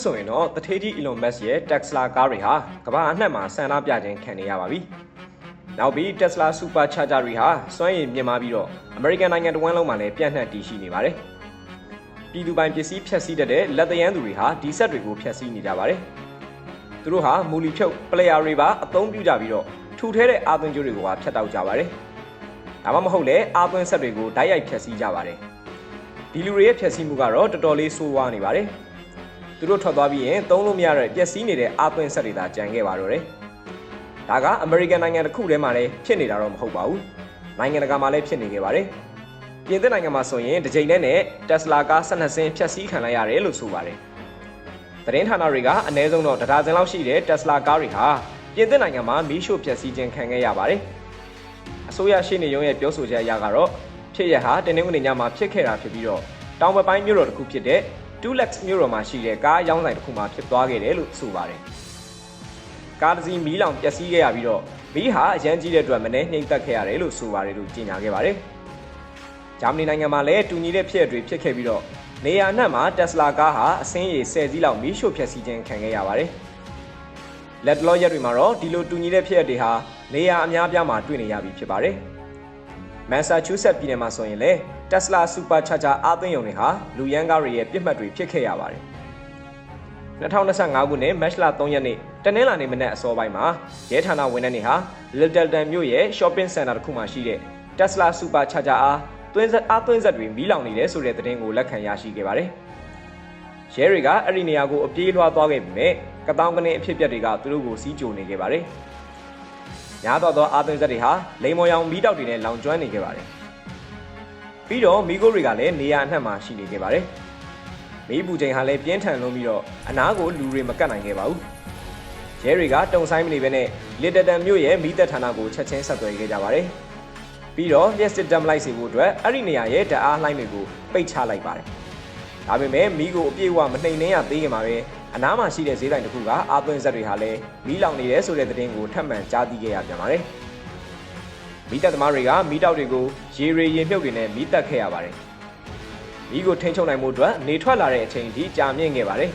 ဆိုရင်တော့တထေးကြီး Elon Musk ရဲ့ Tesla ကားတွေဟာကမ္ဘာအနှံ့မှာဆန္ဒပြခြင်းခံနေရပါပြီ။နောက်ပြီး Tesla Supercharger တွေဟာစွမ်းရည်မြင့်မားပြီးတော့ American နိုင်ငံတစ်ဝန်းလုံးမှာလည်းပြန့်နှံ့တည်ရှိနေပါတယ်။ပြည်သူပိုင်ပစ္စည်းဖြတ်စည်းတတ်တဲ့လက်သရမ်းသူတွေဟာဒီဆက်တွေကိုဖြတ်စည်းနေကြပါတယ်။သူတို့ဟာမူလီဖြုတ်ပလေယာတွေပါအသုံးပြုကြပြီးတော့ထူထဲတဲ့အာသွင်းကြိုးတွေကိုပါဖြတ်တောက်ကြပါတယ်။ဒါမှမဟုတ်လည်းအာသွင်းဆက်တွေကိုဓာတ်ရိုက်ဖြတ်စည်းကြပါတယ်။ဒီလူတွေရဲ့ဖြတ်စည်းမှုကတော့တော်တော်လေးဆိုးဝါးနေပါတယ်။ သူတို့ထွက်သွားပြီးရင်သုံးလို့မရတဲ့ပျက်စီးနေတဲ့အာသွင်းဆက်တွေသာကြံခဲ့ပါတော့တယ်။ဒါကအမေရိကန်နိုင်ငံတစ်ခုထဲမှာလည်းဖြစ်နေတာတော့မဟုတ်ပါဘူး။နိုင်ငံတကာမှာလည်းဖြစ်နေခဲ့ပါတယ်။ပြင်သစ်နိုင်ငံမှာဆိုရင်တစ်ချိန်တည်းနဲ့ Tesla ကား12စင်းဖျက်ဆီးခံလိုက်ရတယ်လို့ဆိုပါတယ်။သတင်းဌာနတွေကအနည်းဆုံးတော့တဒါဇင်လောက်ရှိတဲ့ Tesla ကားတွေဟာပြင်သစ်နိုင်ငံမှာမီးရှို့ဖျက်ဆီးခြင်းခံခဲ့ရပါတယ်။အစိုးရရှေ့နေရုံးရဲ့ပြောဆိုချက်အရကတော့ဖြစ်ရဟာတင်းနှင်းဝင်ညမှာဖြစ်ခဲ့တာဖြစ်ပြီးတော့တောင်ဘက်ပိုင်းမြို့တော်တစ်ခုဖြစ်တဲ့ Dulux မြို့တော်မှာရှိတဲ့ကားရောင်းဆိုင်တစ်ခုမှာဖြစ်သွားခဲ့တယ်လို့ဆိုပါတယ်။ကားတစ်စီးမီးလောင်ပျက်စီးခဲ့ရပြီးတော့မီးဟာအရန်ကြီးတဲ့အတွက်မနေ့နှိမ့်သက်ခဲ့ရတယ်လို့ဆိုပါတယ်လို့ကြေညာခဲ့ပါတယ်။ဂျာမနီနိုင်ငံမှာလည်းတူညီတဲ့ဖြစ်ရပ်တွေဖြစ်ခဲ့ပြီးတော့နေရာအနှံ့မှာ Tesla ကားဟာအစင်းရည်10စီးလောက်မီးရှို့ဖျက်ဆီးခြင်းခံခဲ့ရပါတယ်။လက်တလောရက်တွေမှာတော့ဒီလိုတူညီတဲ့ဖြစ်ရပ်တွေဟာနေရာအများပြားမှာတွေ့နေရပြီဖြစ်ပါတယ်။ Massachusetts ပြည်နယ်မှာဆိုရင်လည်း Tesla Supercharger အားသွင်းရုံတွေဟာလူရန်ကားတွေရဲ့ပြစ်မှတ်တွေဖြစ်ခဲ့ရပါတယ်။2025ခုနှစ်မတ်လ3ရက်နေ့တနင်္လာနေ့မနက်အစောပိုင်းမှာရဲဌာနဝန်ထမ်းတွေဟာ Littleton မြို့ရဲ့ shopping center တစ်ခုမှာရှိတဲ့ Tesla Supercharger အားသွင်းဆက်အားသွင်းဆက်တွေမီးလောင်နေတယ်ဆိုတဲ့သတင်းကိုလက်ခံရရှိခဲ့ပါတယ်။ရဲတွေကအဲ့ဒီနေရာကိုအပြေးလွှားသွားခဲ့ပြီးမြဲကတောင်းကနေအဖြစ်အပျက်တွေကသူတို့ကိုစီးကြိုနေခဲ့ပါတယ်။ညာတော့သောအားသွင်းဆက်တွေဟာလိမ်မော်ရောင်မီးတောက်တွေနဲ့လောင်ကျွမ်းနေခဲ့ပါတယ်။ ပြီးတော့မီးခိုးတွေကလည်းနေရာအနှံ့မှာရှိနေခဲ့ပါတယ်။မီးပူချိန်ဟာလည်းပြင်းထန်လုံးပြီးတော့အနားကိုလူတွေမကတ်နိုင်ခဲ့ပါဘူး။ရဲတွေကတုံဆိုင်မနေဘဲနဲ့လစ်တတန်မြို့ရဲ့မီးသက်ဌာနကိုချက်ချင်းဆက်သွယ်ခဲ့ကြပါတယ်။ပြီးတော့လျှက်စစ်တမ်လိုက်စီဖို့အတွက်အဲ့ဒီနေရာရဲ့ဓာတ်အားလှိုင်းတွေကိုပိတ်ချလိုက်ပါတယ်။ဒါပေမဲ့မီးကိုအပြည့်အဝမနှိမ်နှင်းရသေးခင်မှာပဲအနားမှာရှိတဲ့ဈေးဆိုင်တစ်ခုကအာသွင်းဆက်တွေဟာလည်းမီးလောင်နေတယ်ဆိုတဲ့သတင်းကိုထပ်မံကြားသိခဲ့ရပြန်ပါတယ်။ မီးတပ်သမားတွေကမီးတောက်တွေကိုရေရေရင်မြုပ်တွေနဲ့မီးတက်ခဲ့ရပါတယ်။မီးကိုထိန်းချုပ်နိုင်မှုအတွက်နေထွက်လာတဲ့အချိန်ထိကြာမြင့်ခဲ့ပါတယ်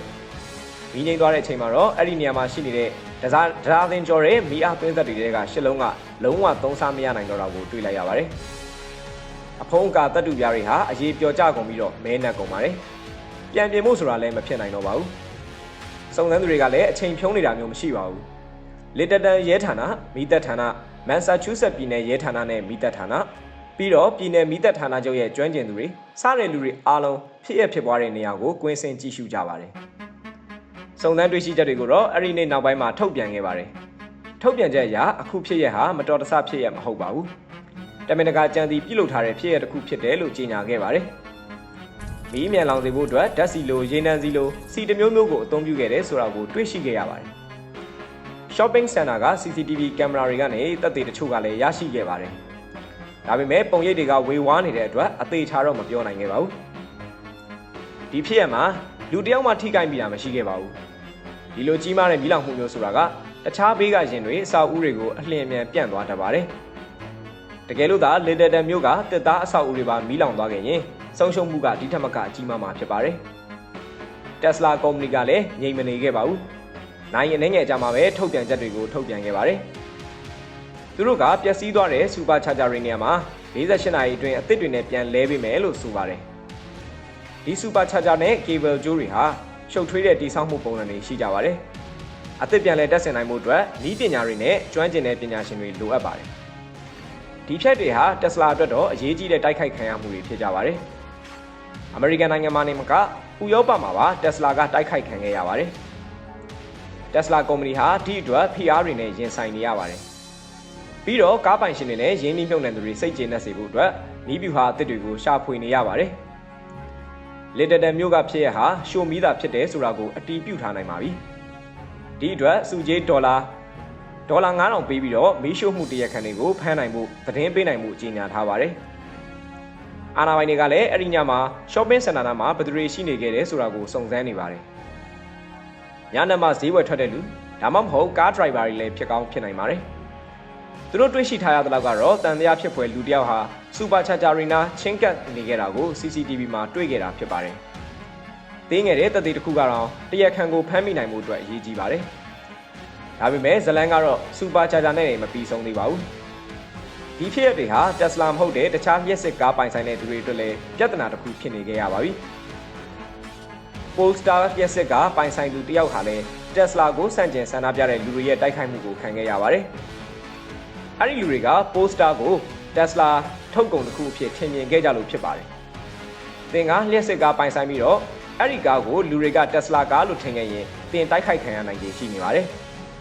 ။မီးငိမ့်သွားတဲ့အချိန်မှာတော့အဲ့ဒီနေရာမှာရှိနေတဲ့ဒဇာဒရာသင်ကျော်တဲ့မီးအားသွင်းသက်တွေကရှစ်လုံးကလုံးဝသုံးစားမရနိုင်တော့တာကိုတွေ့လိုက်ရပါတယ်။အဖုံးကာတပ်တူပြားတွေဟာအရေးပျော်ကြကုန်ပြီးတော့မဲနှက်ကုန်ပါတယ်။ပြန်ပြင်ဖို့ဆိုတာလည်းမဖြစ်နိုင်တော့ပါဘူး။စုံစမ်းသူတွေကလည်းအချိန်ဖြုံးနေတာမျိုးမရှိပါဘူး။လစ်တတန်ရဲဌာနမိသက်ဌာန မန်ဆာချူးဆက်ပြည်နယ်ရဲဌာနနဲ့မိသက်ဌာနပြီးတော့ပြည်နယ်မိသက်ဌာနချုပ်ရဲ့ကျွမ်းကျင်သူတွေစားတဲ့လူတွေအားလုံးဖြစ်ရဖြစ်ပွားတဲ့နေရာကိုကွင်းဆင်းကြည့်ရှုကြပါတယ်။စုံစမ်းတွေ့ရှိချက်တွေကိုတော့အဲ့ဒီနေ့နောက်ပိုင်းမှာထုတ်ပြန်ခဲ့ပါတယ်။ထုတ်ပြန်ချက်အရအခုဖြစ်ရဟာမတော်တဆဖြစ်ရမဟုတ်ပါဘူး။တမင်တကာကြံစီပြုလုပ်ထားတဲ့ဖြစ်ရတစ်ခုဖြစ်တယ်လို့ကြေညာခဲ့ပါတယ်။မီးမြန်လောင်စေဖို့အတွက်ဓာတ်စီလိုရေနံစီလိုစီတမျိုးမျိုးကိုအသုံးပြုခဲ့တယ်ဆိုတာကိုတွေ့ရှိခဲ့ရပါတယ်။ shopping center က CCTV ကင်မရာတွေကနေတပ်တွေတချို့ကလည်းရရှိခဲ့ပါတယ်။ဒါပေမဲ့ပုံရိပ်တွေကဝေဝါးနေတဲ့အတွက်အသေးချာတော့မပြောနိုင်ခဲ့ပါဘူး။ဒီဖြစ်ရမှာလူတယောက်မှထိခိုက်မိတာမရှိခဲ့ပါဘူး။ဒီလိုကြီးမားတဲ့မိလောင်မှုမျိုးဆိုတာကတခြားဘေးကရင်တွေအစာအုပ်တွေကိုအလျင်အမြန်ပြန့်သွားတတ်ပါတယ်။တကယ်လို့သာလစ်တတန်မျိုးကတစ်သားအဆောက်အဦတွေပါမီးလောင်သွားခဲ့ရင်ဆုံးရှုံးမှုကဒီထက်မကအကြီးမားမှာဖြစ်ပါတယ်။ Tesla ကုမ္ပဏီကလည်းငြိမ်မနေခဲ့ပါဘူး။ နိုင်ရင်ငယ်ကြမှာပဲထုတ်ပြန်ချက်တွေကိုထုတ်ပြန်ခဲ့ပါတယ်။သူတို့ကပျက်စီးသွားတဲ့ Super Charger တွေနေရာမှာ48နာရီအတွင်းအသစ်တွေနဲ့ပြန်လဲပေးမယ်လို့ဆိုပါတယ်။ဒီ Super Charger နဲ့ Cable ကြိုးတွေဟာရှုပ်ထွေးတဲ့တိစောက်မှုပုံစံတွေရှိကြပါတယ်။အသစ်ပြန်လဲတက်ဆင်နိုင်မှုအတွက်ဤပညာတွေနဲ့ကျွမ်းကျင်တဲ့ပညာရှင်တွေလိုအပ်ပါတယ်။ဒီဖြတ်တွေဟာ Tesla အတွက်တော့အရေးကြီးတဲ့တိုက်ခိုက်ခံရမှုတွေဖြစ်ကြပါတယ်။အမေရိကန်နိုင်ငံမှာနေမကဥရောပမှာပါ Tesla ကတိုက်ခိုက်ခံခဲ့ရပါတယ်။ Tesla ကုမ္ပဏီဟာဒီအတွက် PR တွေနဲ့ရင်ဆိုင်နေရပါတယ်။ပြီးတော့ကားပိုင်ရှင်တွေနဲ့ရင်းနှီးမြှုပ်နှံသူတွေစိတ်ကျေနပ်စေဖို့အတွက်နီးဗျူဟာအသစ်တွေကိုရှာဖွေနေရပါတယ်။ Littleton မြို့ကဖြစ်ရဟာရှိုမီးတာဖြစ်တယ်ဆိုတာကိုအတီးပြုထားနိုင်ပါပြီ။ဒီအတွက်စုကြေးဒေါ်လာဒေါ်လာ9000ပေးပြီးတော့မီးရှို့မှုတရက်ခံတွေကိုဖမ်းနိုင်မှုသတင်းပေးနိုင်မှုကြေညာထားပါတယ်။အာနာပိုင်တွေကလည်းအဲ့ဒီညမှာ shopping center နာမှာဘယ်သူတွေရှိနေခဲ့တယ်ဆိုတာကိုစုံစမ်းနေပါတယ်။ ညနေမှာဈေးဝယ်ထွက်တဲ့လူဒါမှမဟုတ်ကားဒရိုင်ဘာတွေလည်းဖြစ်ကောင်းဖြစ်နိုင်ပါတယ်။သူတို့တွေ့ရှိထားရတဲ့လောက်ကတော့တန်တရားဖြစ်ဖွယ်လူတစ်ယောက်ဟာစူပါချာချာရီနာချင်းကပ်နေခဲ့တာကို CCTV မှာတွေ့ခဲ့တာဖြစ်ပါတယ်။။သေးငယ်တဲ့တသက်တစ်ခုကတော့တရက်ခန့်ကိုဖမ်းမိနိုင်မှုအတွက်အရေးကြီးပါတယ်။ဒါပေမဲ့ဇလန်ကတော့စူပါချာချာနဲ့မပြီးဆုံးသေးပါဘူး။ဒီဖြစ်ရပ်တွေဟာတက်စလာမဟုတ်တဲ့တခြားလျှက်စစ်ကားပိုင်ဆိုင်တဲ့သူတွေအတွက်လည်းပြဿနာတစ်ခုဖြစ်နေခဲ့ရပါပြီ။ Polestar လျှက်စစ်ကားပိုင်ဆိုင်သူတယောက်ဟာလည်းတက်စလာကိုစန့်ကျင်ဆန္ဒပြတဲ့လူတွေရဲ့တိုက်ခိုက်မှုကိုခံခဲ့ရပါတယ်။အဲ့ဒီလူတွေက Polestar ကို Tesla ထုတ်ကုန်တစ်ခုအဖြစ်ထင်မြင်ခဲ့ကြလို့ဖြစ်ပါတယ်။သင်ကလျှက်စစ်ကားပိုင်ဆိုင်ပြီးတော့အဲ့ဒီကားကိုလူတွေက Tesla ကားလို့ထင်ခဲ့ရင်သင်တိုက်ခိုက်ခံရနိုင်ခြေရှိနေပါတယ်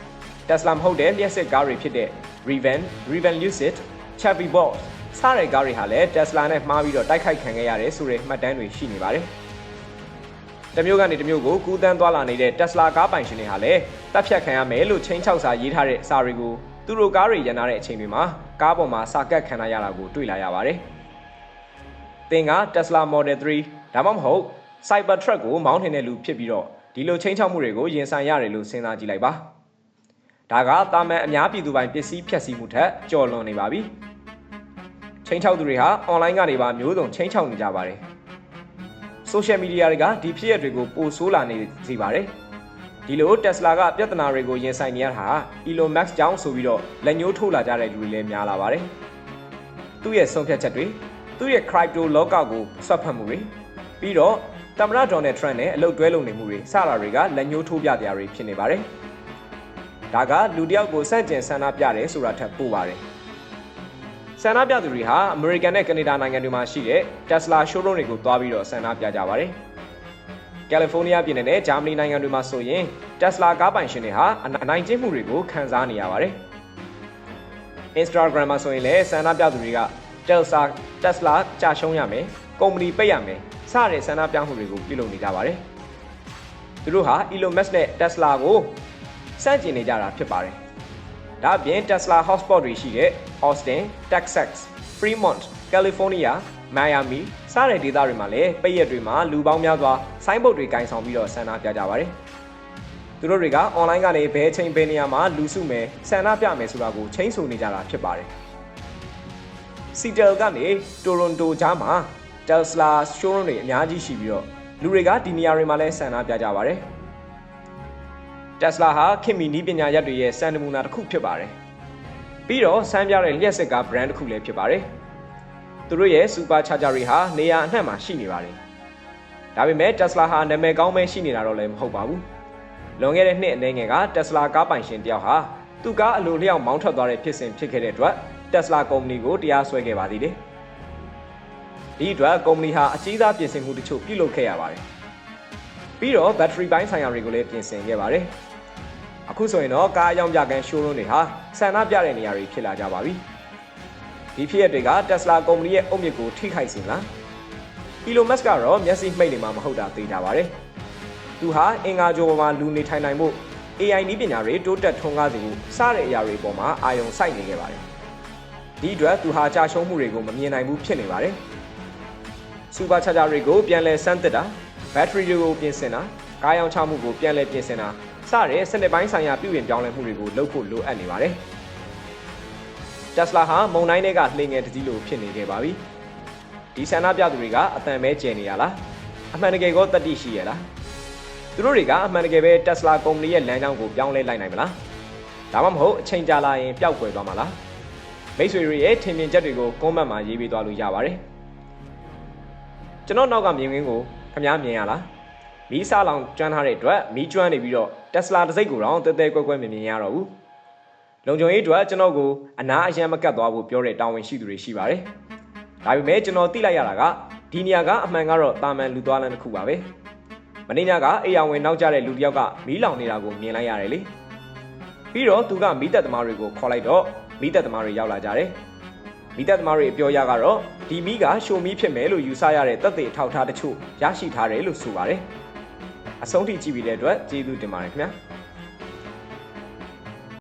။ Tesla မဟုတ်တဲ့လျှက်စစ်ကားတွေဖြစ်တဲ့ Rivian, Rivian Lucid, Chevy Bolt စတဲ့ကားတွေဟာလည်း Tesla နဲ့မှားပြီးတော့တိုက်ခိုက်ခံခဲ့ရတယ်ဆိုတဲ့မှတ်တမ်းတွေရှိနေပါတယ်။ တစ်မျိုးကနေတစ်မျိုးကိုကူးတန်းသွားလာနေတဲ့ Tesla ကားပိုင်ရှင်တွေဟာလည်းတပ်ဖြတ်ခံရမယ်လို့ချင်းချောက်စာရေးထားတဲ့စာတွေကိုသူတို့ကားတွေရန်နာတဲ့အချိန်တွေမှာကားပေါ်မှာစာကတ်ခံရတာကိုတွေ့လာရပါတယ်။သင်က Tesla Model 3ဒါမှမဟုတ် Cybertruck ကိုမောင်းထင်တဲ့လူဖြစ်ပြီးတော့ဒီလိုချင်းချောက်မှုတွေကိုရင်ဆိုင်ရတယ်လို့စဉ်းစားကြည့်လိုက်ပါ။ဒါကတာမန်အများပြည်သူပိုင်ပစ္စည်းဖြတ်စည်းမှုထက်ကျော်လွန်နေပါပြီ။ချင်းချောက်သူတွေဟာ online ကနေပါမျိုးစုံချင်းချောက်နေကြပါတယ်။ social media တွေကဒီဖြစ်ရပ်တွေကိုပိုဆိုးလာနေစေပါတယ်။ဒီလို Tesla ကပြဿနာတွေကိုရင်ဆိုင်နေရတာ Elon Musk ကြောင့်ဆိုပြီးတော့လက်ညှိုးထိုးလာကြတဲ့လူတွေလည်းများလာပါတယ်။သူ့ရဲ့ဆုံးဖြတ်ချက်တွေသူ့ရဲ့ crypto လောကကိုဆွတ်ဖက်မှုတွေပြီးတော့တမရဒေါ်နယ်ထရန့်နဲ့အလုပ်တွဲလုပ်နေမှုတွေစတာတွေကလက်ညှိုးထိုးပြကြတွေဖြစ်နေပါတယ်။ဒါကလူတစ်ယောက်ကိုစန့်ကျင်ဆန္ဒပြတယ်ဆိုတာထက်ပိုပါတယ်။ ဆန္ဒပြသူတွေဟာအမေရိကန်နဲ့ကနေဒါနိုင်ငံတွေမှာရှိတဲ့ Tesla showroom တွေကိုတွားပြီးတော့ဆန္ဒပြကြပါတယ်။ကယ်လီဖိုးနီးယားပြည်နယ်နဲ့ဂျာမနီနိုင်ငံတွေမှာဆိုရင် Tesla ကားပိုင်ရှင်တွေဟာအနိုင်ကျင့်မှုတွေကိုခံစားနေရပါတယ်။ Instagram မှာဆိုရင်လည်းဆန္ဒပြသူတွေက Tesla Tesla ကြာရှုံးရမယ်၊ကုမ္ပဏီပိတ်ရမယ်စတဲ့ဆန္ဒပြမှုတွေကိုပြုလုပ်နေကြပါတယ်။သူတို့ဟာ Elon Musk နဲ့ Tesla ကိုစန့်ကျင်နေကြတာဖြစ်ပါတယ်။ ဒါ့အပြင် Tesla hotspot တွေရှိတဲ့ Austin, Texas, Fremont, California, Miami စတဲ့ဒေသတွေမှာလည်းပိတ်ရက်တွေမှာလူပေါင်းများစွာဆိုင်းဘုတ်တွေကင်ဆောင်ပြီးတော့ဆန္ဒပြကြပါတယ်။သူတို့တွေက online ကနေဘယ်ချိန်ဘယ်နေရာမှာလူစုမယ်ဆန္ဒပြမယ်ဆိုတာကိုချိန်ဆနေကြတာဖြစ်ပါတယ်။ Seattle ကနေ Toronto ကြားမှာ Tesla showroom တွေအများကြီးရှိပြီးတော့လူတွေကဒီနေရာတွေမှာလည်းဆန္ဒပြကြပါတယ်။ Tesla ဟာခင်မီနီးပညာရပ်တွေရဲ့စံနမူနာတစ်ခုဖြစ်ပါတယ်။ပြီးတော့စမ်းပြတဲ့လျှက်စစ်ကား brand တစ်ခုလည်းဖြစ်ပါတယ်။သူတို့ရဲ့ super charger တွေဟာနေရာအနှံ့မှာရှိနေပါတယ်။ဒါပေမဲ့ Tesla ဟာနာမည်ကောင်းပဲရှိနေတာတော့လည်းမဟုတ်ပါဘူး။လွန်ခဲ့တဲ့နှစ်အနေငယ်က Tesla ကားပိုင်ရှင်တယောက်ဟာသူ့ကားအလိုလျောက်မောင်းထွက်သွားတဲ့ဖြစ်စဉ်ဖြစ်ခဲ့တဲ့အတွက် Tesla ကုမ္ပဏီကိုတရားစွဲခဲ့ပါသေးတယ်။ဒီအတွက်ကုမ္ပဏီဟာအကြီးစားပြင်ဆင်မှုတချို့ပြုလုပ်ခဲ့ရပါတယ်။ပြီးတော့ battery ပိုင်းဆိုင်ရာတွေကိုလည်းပြင်ဆင်ခဲ့ပါတယ်။ အခုဆိုရင်တော့ကားအယောင်ပြကန် showroom တွေဟာဆန္ဒပြတဲ့နေရာတွေဖြစ်လာကြပါပြီ။ဒီဖြစ်ရပ်တွေက Tesla ကုမ္ပဏီရဲ့အုတ်မြစ်ကိုထိခိုက်စေလား။ Elon Musk ကတော့မျက်စိမှိတ်နေမှာမဟုတ်တာသိကြပါတယ်။သူဟာအင်္ဂါကြိုပေါ်မှာလူနေထိုင်နိုင်ဖို့ AI နည်းပညာတွေတိုးတက်ထွန်းကားစေဖို့စတဲ့အရာတွေပေါ်မှာအာရုံစိုက်နေခဲ့ပါတယ်။ဒီအတွက်သူဟာကြာရှုံးမှုတွေကိုမမြင်နိုင်ဘူးဖြစ်နေပါတယ်။စူပါချာချာတွေကိုပြန်လည်စမ်းသစ်တာဘက်ထရီတွေကိုပြင်ဆင်တာကားရောင်းချမှုကိုပြန်လည်ပြင်ဆင်တာ စတဲ့စနစ်ပိုင်းဆိုင်ရာပြုပြင်ပြောင်းလဲမှုတွေကိုလုပ်ဖို့လိုအပ်နေပါတယ်။ Tesla ဟာမုံတိုင်းတွေကလှိငယ်တကြီးလိုဖြစ်နေခဲ့ပါပြီ။ဒီဆန္ဒပြသူတွေကအတန်ပဲကျယ်နေရလား။အမှန်တကယ်ကိုတတိရှိရလား။သူတို့တွေကအမှန်တကယ်ပဲ Tesla ကုမ္ပဏီရဲ့လမ်းကြောင်းကိုပြောင်းလဲလိုက်နိုင်မလား။ဒါမှမဟုတ်အချိန်ကြာလာရင်ပျောက်ကွယ်သွားမှာလား။မိတ်ဆွေတွေရဲ့ထင်မြင်ချက်တွေကိုကွန်မန့်မှာရေးပေးသွားလို့ရပါတယ်။ကျွန်တော်နောက်ကမြင်ကွင်းကိုခင်ဗျားမြင်ရလား။ မီးစားလောင်ကျွမ်းထားတဲ့အတွက်မီးကျွမ်းနေပြီးတော့ Tesla တစ်စိတ်ကိုတော့တဲတဲကွဲကွဲမြင်မြင်ရတော့ဘူး။လုံခြုံရေးအတွက်ကျွန်တော်ကိုအနာအယံမကတ်သွားဖို့ပြောတဲ့တာဝန်ရှိသူတွေရှိပါတယ်။ဒါပေမဲ့ကျွန်တော်သိလိုက်ရတာကဒီနေရာကအမှန်ကတော့တာမန်လူသွားလမ်းတစ်ခုပါပဲ။မင်းညကအိယာဝင်နောက်ကျတဲ့လူတစ်ယောက်ကမီးလောင်နေတာကိုမြင်လိုက်ရတယ်လေ။ပြီးတော့သူကမီးတက်သမားတွေကိုခေါ်လိုက်တော့မီးတက်သမားတွေရောက်လာကြတယ်။မီးတက်သမားတွေအပြောရကတော့ဒီမီးကရှိုမီးဖြစ်မယ်လို့ယူဆရတဲ့တပ်တွေထောက်ထားတချို့ရရှိထားတယ်လို့ဆိုပါတယ်။ အဆုံးထိကြည့်ပြီးတဲ့အတွက်ကျေးဇူးတင်ပါတယ်ခင်ဗျာ။